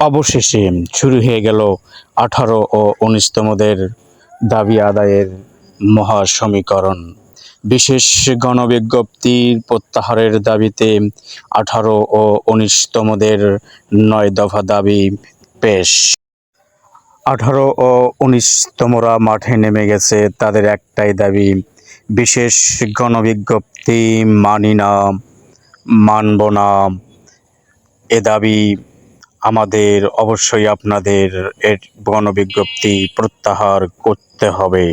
অবশেষে শুরু হয়ে গেল আঠারো ও উনিশতমদের দাবি আদায়ের মহাসমীকরণ। বিশেষ গণবিজ্ঞপ্তির প্রত্যাহারের দাবিতে আঠারো ও উনিশতমদের নয় দফা দাবি পেশ। আঠারো ও উনিশতমরা মাঠে নেমে গেছে তাদের একটাই দাবি, বিশেষ গণবিজ্ঞপ্তি মানি না, মানব না। এ দাবি আমাদের অবশ্যই আপনাদের এর গণবিজ্ঞপ্তি প্রত্যাহার করতে হবে।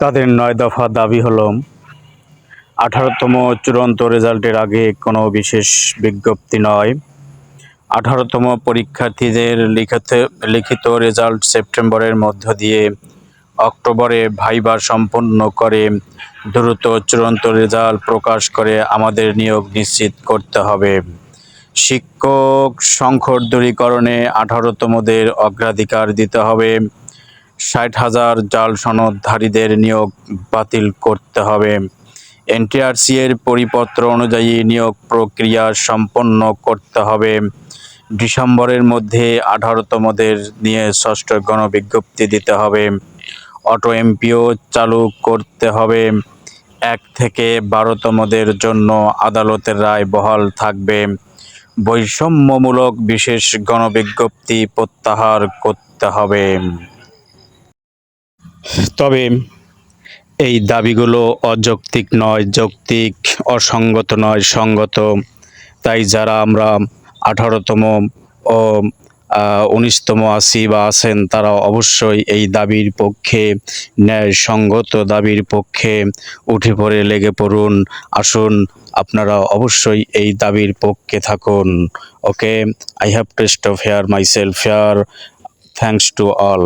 তাদের নয় দফা দাবি হলো, আঠারোতম চূড়ান্ত রেজাল্টের আগে কোনো বিশেষ বিজ্ঞপ্তি নয়। আঠারোতম পরীক্ষার্থীদের লিখিত লিখিত রেজাল্ট সেপ্টেম্বরের মধ্য দিয়ে অক্টোবরে ভাইবা সম্পন্ন করে দ্রুত চূড়ান্ত রেজাল্ট প্রকাশ করে আমাদের নিয়োগ নিশ্চিত করতে হবে। শিক্ষক সংকট দূরীকরণে আঠারোতমদের অগ্রাধিকার দিতে হবে। ষাট হাজার জাল সনদধারীদের নিয়োগ বাতিল করতে হবে। এনটিআরসি এর পরিপত্র অনুযায়ী নিয়োগ প্রক্রিয়া সম্পন্ন করতে হবে। ডিসেম্বরের মধ্যে আঠারোতমদের নিয়ে ষষ্ঠ গণবিজ্ঞপ্তি দিতে হবে। অটো এমপিও চালু করতে হবে। এক থেকে বারোতমদের জন্য আদালতের রায় বহাল থাকবে। বৈষম্যমূলক বিশেষ গণবিজ্ঞপ্তি প্রত্যাহার করতে হবে। তবে এই দাবিগুলো অযৌক্তিক নয়, যৌক্তিক, অসঙ্গত নয়, সঙ্গত। তাই যারা আমরা আঠারোতম ও উনিশতম আসি বা আছেন, তারা অবশ্যই এই দাবির পক্ষে ন্যায় সঙ্গত দাবির পক্ষে উঠে পড়ে, লেগে পড়ুন। আসুন, আপনারা অবশ্যই এই দাবির পক্ষে থাকুন। Okay I have test of hair myself hair thanks to all